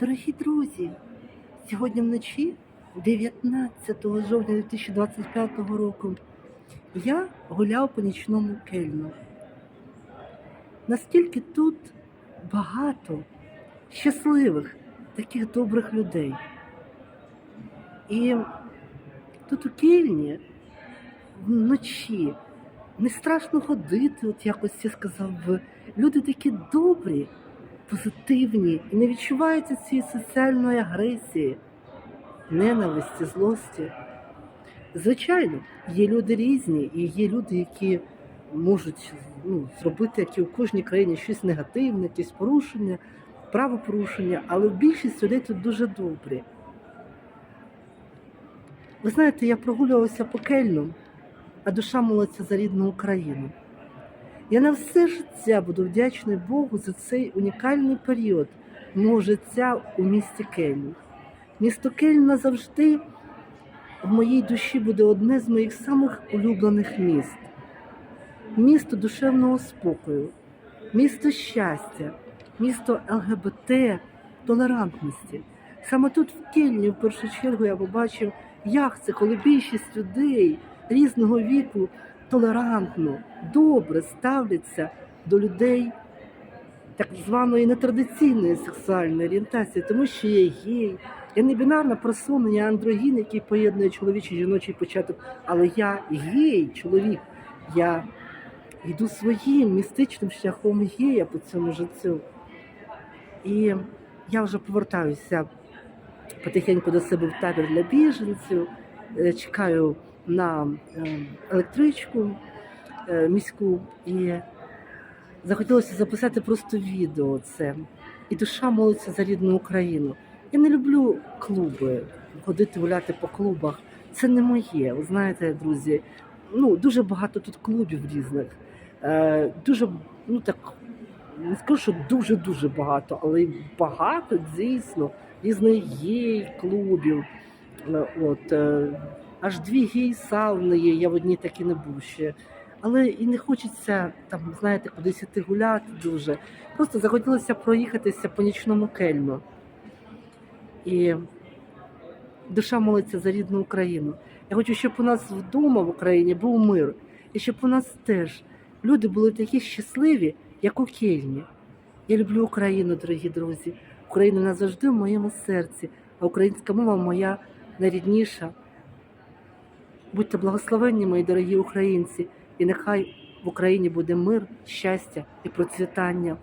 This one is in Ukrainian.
Дорогі друзі, сьогодні вночі, 19 жовтня 2025 року, я гуляв по нічному кельну. Настільки тут багато щасливих, таких добрих людей. І тут у кельні вночі не страшно ходити, от якось я сказав. Люди такі добрі, позитивні і не відчувається цієї соціальної агресії, ненависті, злості. Звичайно, є люди різні, і є люди, які можуть ну, зробити, як і у кожній країні, щось негативне, якісь порушення, правопорушення, але більшість людей тут дуже добрі. Ви знаєте, я прогулювалася по Кельну, а душа молиться за рідну Україну. Я на все життя буду вдячний Богу за цей унікальний період мого життя у місті Кельн. Місто Кельн назавжди в моїй душі буде одне з моїх самих улюблених міст. Місто душевного спокою, місто щастя, місто ЛГБТ, толерантності. Саме тут, в Кельні, в першу чергу, я побачив, як це, коли більшість людей різного віку толерантно, добре ставляться до людей так званої нетрадиційної сексуальної орієнтації, тому що є гей. Я не бінарна персона, я андрогін, який поєднує чоловічий жіночий початок, але я гей, чоловік. Я йду своїм містичним шляхом гея по цьому життю. І я вже повертаюся потихеньку до себе в табір для біженців, е, чекаю на е, електричку е, міську і захотілося записати просто відео це. І душа молиться за рідну Україну. Я не люблю клуби, ходити гуляти по клубах. Це не моє. Ви знаєте, друзі, ну дуже багато тут клубів різних. Е, дуже, ну так не скажу, що дуже-дуже багато, але й багато дійсно різних гей-клубів. Е, От, аж дві гей-сауни є, я в одній таки не був ще. Але і не хочеться там, знаєте, кудись іти гуляти дуже. Просто захотілося проїхатися по нічному кельну. І душа молиться за рідну Україну. Я хочу, щоб у нас вдома в Україні був мир. І щоб у нас теж люди були такі щасливі, як у Кельні. Я люблю Україну, дорогі друзі. Україна назавжди в моєму серці, а українська мова моя найрідніша. Будьте благословенні, мої дорогі українці, і нехай в Україні буде мир, щастя і процвітання.